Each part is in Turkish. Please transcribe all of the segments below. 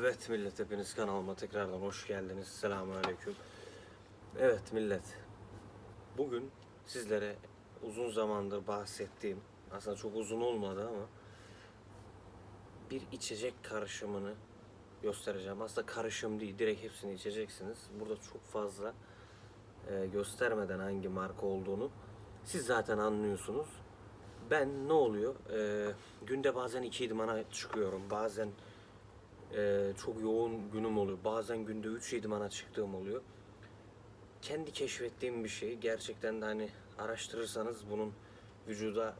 Evet millet hepiniz kanalıma tekrardan hoş geldiniz. Selamünaleyküm. Evet millet. Bugün sizlere uzun zamandır bahsettiğim, aslında çok uzun olmadı ama bir içecek karışımını göstereceğim. Aslında karışım değil, direkt hepsini içeceksiniz. Burada çok fazla e, göstermeden hangi marka olduğunu siz zaten anlıyorsunuz. Ben ne oluyor? E, günde bazen iki idmana çıkıyorum. Bazen ee, çok yoğun günüm oluyor. Bazen günde 3 idmana çıktığım oluyor. Kendi keşfettiğim bir şey. Gerçekten de hani araştırırsanız bunun vücuda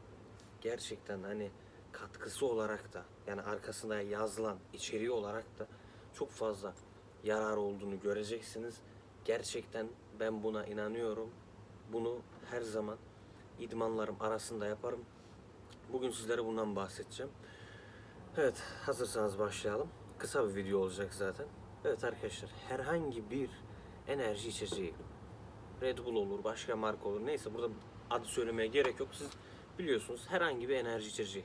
gerçekten hani katkısı olarak da yani arkasında yazılan içeriği olarak da çok fazla yarar olduğunu göreceksiniz. Gerçekten ben buna inanıyorum. Bunu her zaman idmanlarım arasında yaparım. Bugün sizlere bundan bahsedeceğim. Evet, hazırsanız başlayalım. Kısa bir video olacak zaten. Evet arkadaşlar, herhangi bir enerji içeceği, Red Bull olur, başka marka olur, neyse burada adı söylemeye gerek yok. Siz biliyorsunuz herhangi bir enerji içeceği.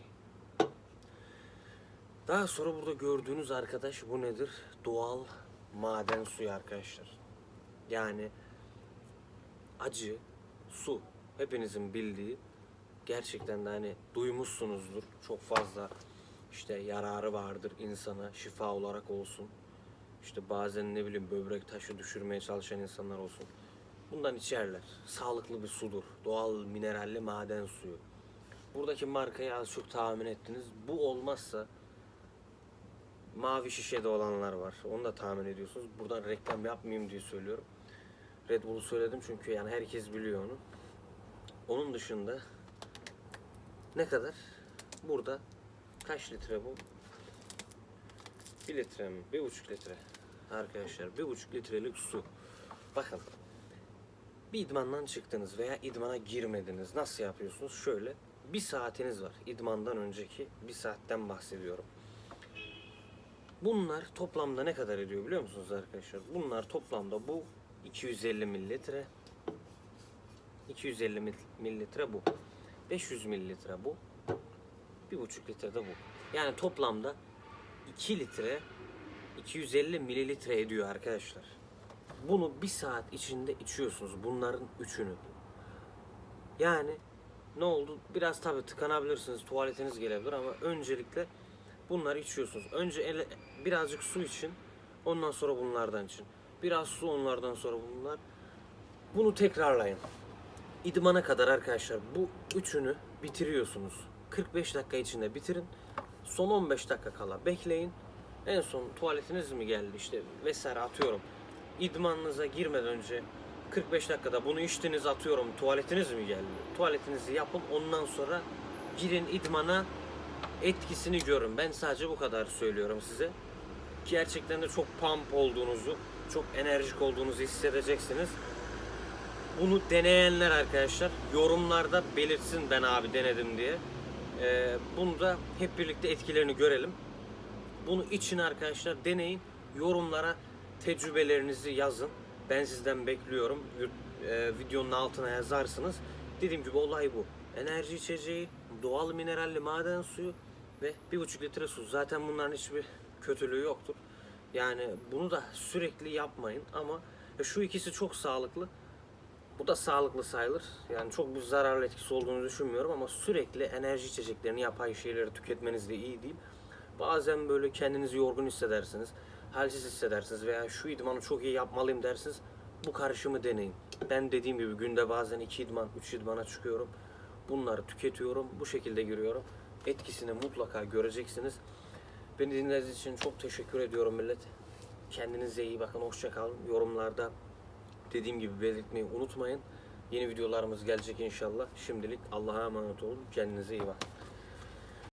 Daha sonra burada gördüğünüz arkadaş bu nedir? Doğal maden suyu arkadaşlar. Yani acı su hepinizin bildiği gerçekten de hani duymuşsunuzdur çok fazla işte yararı vardır insana şifa olarak olsun. İşte bazen ne bileyim böbrek taşı düşürmeye çalışan insanlar olsun. Bundan içerler. Sağlıklı bir sudur. Doğal mineralli maden suyu. Buradaki markayı az çok tahmin ettiniz. Bu olmazsa mavi şişede olanlar var. Onu da tahmin ediyorsunuz. Buradan reklam yapmayayım diye söylüyorum. Red Bull'u söyledim çünkü yani herkes biliyor onu. Onun dışında ne kadar? Burada kaç litre bu? 1 litre mi? 1,5 litre. Arkadaşlar 1,5 litrelik su. Bakın. Bir idmandan çıktınız veya idmana girmediniz. Nasıl yapıyorsunuz? Şöyle. Bir saatiniz var. İdmandan önceki bir saatten bahsediyorum. Bunlar toplamda ne kadar ediyor biliyor musunuz arkadaşlar? Bunlar toplamda bu 250 mililitre. 250 mil- mililitre bu. 500 mililitre bu. 1,5 litre de bu. Yani toplamda 2 litre 250 mililitre ediyor arkadaşlar. Bunu bir saat içinde içiyorsunuz. Bunların üçünü. Yani ne oldu? Biraz tabii tıkanabilirsiniz. Tuvaletiniz gelebilir ama öncelikle bunları içiyorsunuz. Önce ele, birazcık su için. Ondan sonra bunlardan için. Biraz su onlardan sonra bunlar. Bunu tekrarlayın. İdmana kadar arkadaşlar bu üçünü bitiriyorsunuz. 45 dakika içinde bitirin. Son 15 dakika kala bekleyin. En son tuvaletiniz mi geldi işte vesaire atıyorum. İdmanınıza girmeden önce 45 dakikada bunu içtiniz atıyorum tuvaletiniz mi geldi? Tuvaletinizi yapın ondan sonra girin idmana etkisini görün. Ben sadece bu kadar söylüyorum size. Gerçekten de çok pump olduğunuzu, çok enerjik olduğunuzu hissedeceksiniz. Bunu deneyenler arkadaşlar yorumlarda belirtsin ben abi denedim diye. Ee, bunu da hep birlikte etkilerini görelim. Bunu için arkadaşlar deneyin. Yorumlara tecrübelerinizi yazın. Ben sizden bekliyorum. Yurt- e, videonun altına yazarsınız. Dediğim gibi olay bu. Enerji içeceği, doğal mineralli maden suyu ve 1,5 litre su. Zaten bunların hiçbir kötülüğü yoktur. Yani bunu da sürekli yapmayın ama şu ikisi çok sağlıklı. Bu da sağlıklı sayılır. Yani çok bir zararlı etkisi olduğunu düşünmüyorum ama sürekli enerji içeceklerini, yapay şeyleri tüketmeniz de iyi değil. Bazen böyle kendinizi yorgun hissedersiniz, halsiz hissedersiniz veya şu idmanı çok iyi yapmalıyım dersiniz. Bu karışımı deneyin. Ben dediğim gibi günde bazen iki idman, üç idmana çıkıyorum. Bunları tüketiyorum, bu şekilde giriyorum. Etkisini mutlaka göreceksiniz. Beni dinlediğiniz için çok teşekkür ediyorum millet. Kendinize iyi bakın, hoşça kalın. Yorumlarda dediğim gibi belirtmeyi unutmayın. Yeni videolarımız gelecek inşallah. Şimdilik Allah'a emanet olun. Kendinize iyi bakın.